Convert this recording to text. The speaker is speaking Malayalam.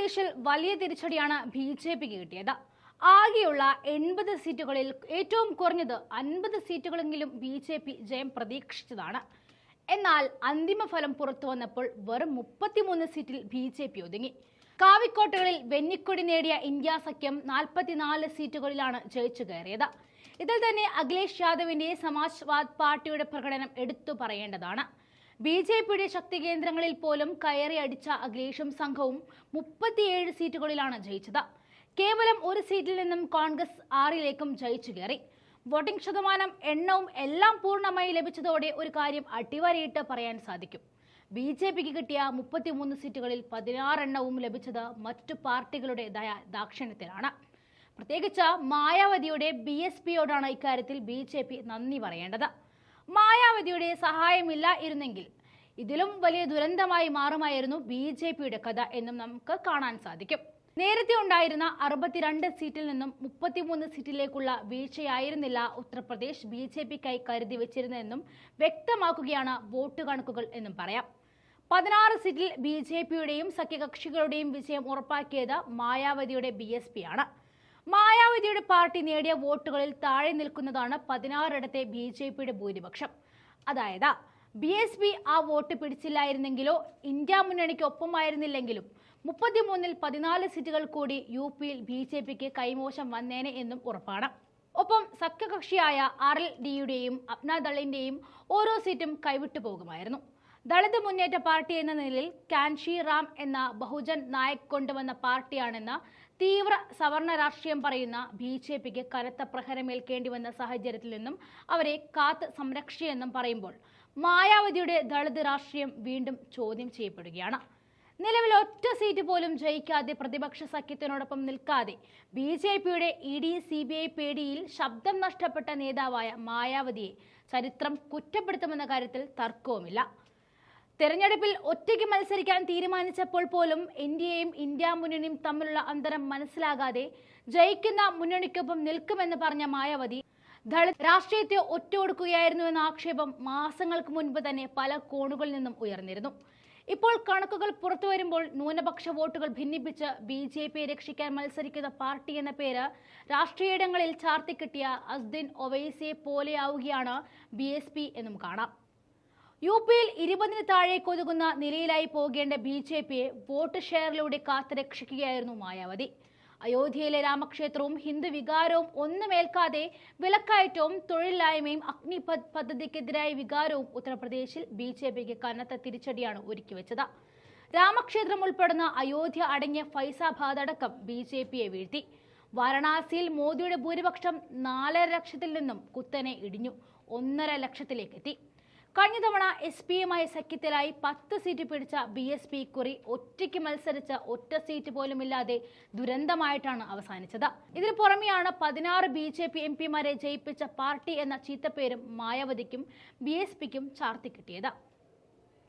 ഉത്തർപ്രദേശിൽ വലിയ തിരിച്ചടിയാണ് ബി ജെ പിക്ക് കിട്ടിയത്. ആകെയുള്ള എൺപത് സീറ്റുകളിൽ ഏറ്റവും കുറഞ്ഞത് അൻപത് സീറ്റുകളെങ്കിലും ബി ജെ പി ജയം പ്രതീക്ഷിച്ചതാണ്. എന്നാൽ അന്തിമ ഫലം പുറത്തു വന്നപ്പോൾ വെറും മുപ്പത്തിമൂന്ന് സീറ്റിൽ ബി ജെ പി ഒതുങ്ങി. കാവിക്കോട്ടകളിൽ വെന്നിക്കൊടി നേടിയ ഇന്ത്യ സഖ്യം നാൽപ്പത്തിനാല് സീറ്റുകളിലാണ് ജയിച്ചു കയറിയത്. ഇതിൽ തന്നെ അഖിലേഷ് യാദവിന്റെ സമാജ്വാദ് പാർട്ടിയുടെ പ്രകടനം എടുത്തു പറയേണ്ടതാണ്. ബി ജെ പിയുടെ ശക്തി കേന്ദ്രങ്ങളിൽ പോലും കയറി അടിച്ച അഖിലേഷും സംഘവും മുപ്പത്തിയേഴ് സീറ്റുകളിലാണ് ജയിച്ചത്. കേവലം ഒരു സീറ്റിൽ നിന്നും കോൺഗ്രസ് ആറിലേക്കും ജയിച്ചു കയറി. വോട്ടിംഗ് ശതമാനം എണ്ണവും എല്ലാം പൂർണമായി ലഭിച്ചതോടെ ഒരു കാര്യം അടിവരയിട്ട് പറയാൻ സാധിക്കും. ബി ജെ പിക്ക് കിട്ടിയ മുപ്പത്തിമൂന്ന് സീറ്റുകളിൽ പതിനാറെണ്ണവും ലഭിച്ചത് മറ്റു പാർട്ടികളുടെ ദയാ ദാക്ഷിണ്യത്തിലാണ്. പ്രത്യേകിച്ച് മായാവതിയുടെ ബി എസ് പിയോടാണ് ഇക്കാര്യത്തിൽ ബി ജെ പി നന്ദി പറയേണ്ടത്. മായാവതിയുടെ സഹായമില്ല ഇരുന്നെങ്കിൽ. ഇതിലും വലിയ ദുരന്തമായി മാറുമായിരുന്നു ബി ജെ പിയുടെ കഥ എന്നും നമുക്ക് കാണാൻ സാധിക്കും. നേരത്തെ ഉണ്ടായിരുന്ന അറുപത്തിരണ്ട് സീറ്റിൽ നിന്നും മുപ്പത്തിമൂന്ന് സീറ്റിലേക്കുള്ള വീഴ്ചയായിരുന്നില്ല ഉത്തർപ്രദേശ് ബി ജെ പിക്കായി കരുതി വെച്ചിരുന്നതെന്നും വ്യക്തമാക്കുകയാണ് വോട്ട് കണക്കുകൾ എന്നും പറയാം. പതിനാറ് സീറ്റിൽ ബി ജെ പിയുടെയും സഖ്യകക്ഷികളുടെയും വിജയം ഉറപ്പാക്കിയത് മായാവതിയുടെ ബി എസ് പി ആണ്. മായാവതിയുടെ പാർട്ടി നേടിയ വോട്ടുകളിൽ താഴെ നിൽക്കുന്നതാണ് പതിനാറിടത്തെ ബി ജെ പിയുടെ ഭൂരിപക്ഷം. അതായത് ബി എസ് പി ആ വോട്ട് പിടിച്ചില്ലായിരുന്നെങ്കിലോ ഇന്ത്യ മുന്നണിക്ക് ഒപ്പമായിരുന്നില്ലെങ്കിലും മുപ്പത്തിമൂന്നിൽ പതിനാല് സീറ്റുകൾ കൂടി യു പിയിൽ ബി ജെ പിക്ക് കൈമോശം വന്നേനെ എന്നും ഉറപ്പാണ്. ഒപ്പം സഖ്യകക്ഷിയായ ആർ എൽ ഡിയുടെയും അപ്നാദളിന്റെയും ഓരോ സീറ്റും കൈവിട്ടു പോകുമായിരുന്നു. ദളിത് മുന്നേറ്റ പാർട്ടി എന്ന നിലയിൽ കാൻഷി റാം എന്ന ബഹുജൻ നായക് കൊണ്ടുവന്ന പാർട്ടിയാണെന്ന തീവ്ര സവർണ രാഷ്ട്രീയം പറയുന്ന ബി ജെ പിക്ക് കനത്ത പ്രഹരമേൽക്കേണ്ടി വന്ന സാഹചര്യത്തിൽ നിന്നും അവരെ കാത്ത് സംരക്ഷിയെന്നും പറയുമ്പോൾ മായാവതിയുടെ ദളിത് രാഷ്ട്രീയം വീണ്ടും ചോദ്യം ചെയ്യപ്പെടുകയാണ്. നിലവിൽ ഒറ്റ സീറ്റ് പോലും ജയിക്കാതെ പ്രതിപക്ഷ സഖ്യത്തിനോടൊപ്പം നിൽക്കാതെ ബി ജെ പിയുടെ E D C B I പേടിയിൽ ശബ്ദം നഷ്ടപ്പെട്ട നേതാവായ മായാവതിയെ ചരിത്രം കുറ്റപ്പെടുത്തുമെന്ന കാര്യത്തിൽ തർക്കവുമില്ല. തെരഞ്ഞെടുപ്പിൽ ഒറ്റയ്ക്ക് മത്സരിക്കാൻ തീരുമാനിച്ചപ്പോൾ പോലും ഇന്ത്യയും ഇന്ത്യ മുന്നണിയും തമ്മിലുള്ള അന്തരം മനസ്സിലാകാതെ ജയിക്കുന്ന മുന്നണിക്കൊപ്പം നിൽക്കുമെന്ന് പറഞ്ഞ മായാവതി ദളിത് രാഷ്ട്രീയത്തെ ഒറ്റ എന്ന ആക്ഷേപം മാസങ്ങൾക്ക് മുൻപ് തന്നെ പല കോണുകളിൽ നിന്നും ഉയർന്നിരുന്നു. ഇപ്പോൾ കണക്കുകൾ പുറത്തു വരുമ്പോൾ ന്യൂനപക്ഷ വോട്ടുകൾ ഭിന്നിപ്പിച്ച് ബി ജെ പിയെ രക്ഷിക്കാൻ മത്സരിക്കുന്ന പാർട്ടി എന്ന പേര് രാഷ്ട്രീയയിടങ്ങളിൽ ചാർത്തിക്കിട്ടിയ അസ്ദിൻ ഒവൈസിയെ പോലെയാവുകയാണ് ബി എസ് പി എന്നും കാണാം. യു പിയിൽ ഇരുപതിന് താഴേക്ക് ഒതുങ്ങുന്ന നിലയിലായി പോകേണ്ട ബി ജെ പിയെ വോട്ട് ഷെയറിലൂടെ കാത്തുരക്ഷിക്കുകയായിരുന്നു മായാവതി. അയോധ്യയിലെ രാമക്ഷേത്രവും ഹിന്ദു വികാരവും ഒന്നുമേൽക്കാതെ വിലക്കയറ്റവും തൊഴിലില്ലായ്മയും അഗ്നിപത് പദ്ധതിക്കെതിരായ വികാരവും ഉത്തർപ്രദേശിൽ ബി ജെ പിക്ക് കനത്ത തിരിച്ചടിയാണ് ഒരുക്കിവെച്ചത് രാമക്ഷേത്രം ഉൾപ്പെടുന്ന അയോധ്യ അടങ്ങിയ ഫൈസാബാദ് അടക്കം ബി ജെ പിയെ വീഴ്ത്തി. വാരണാസിയിൽ മോദിയുടെ ഭൂരിപക്ഷം നാലര ലക്ഷത്തിൽ നിന്നും കുത്തനെ ഇടിഞ്ഞു. ഒന്നര ലക്ഷത്തിലേക്ക് എത്തി. കഴിഞ്ഞ തവണ എസ് പിയുമായി സഖ്യത്തിലായി പത്ത് സീറ്റ് പിടിച്ച ബി എസ് പി കുറി ഒറ്റയ്ക്ക് മത്സരിച്ച ഒറ്റ സീറ്റ് പോലുമില്ലാതെ ദുരന്തമായിട്ടാണ് അവസാനിച്ചത്. ഇതിനു പുറമെയാണ് പതിനാറ് ബി ജെ പി എം പിമാരെ ജയിപ്പിച്ച പാർട്ടി എന്ന ചീത്തപ്പേരും മായാവതിക്കും ബി എസ് പിക്കും ചാർത്തിക്കിട്ടിയത്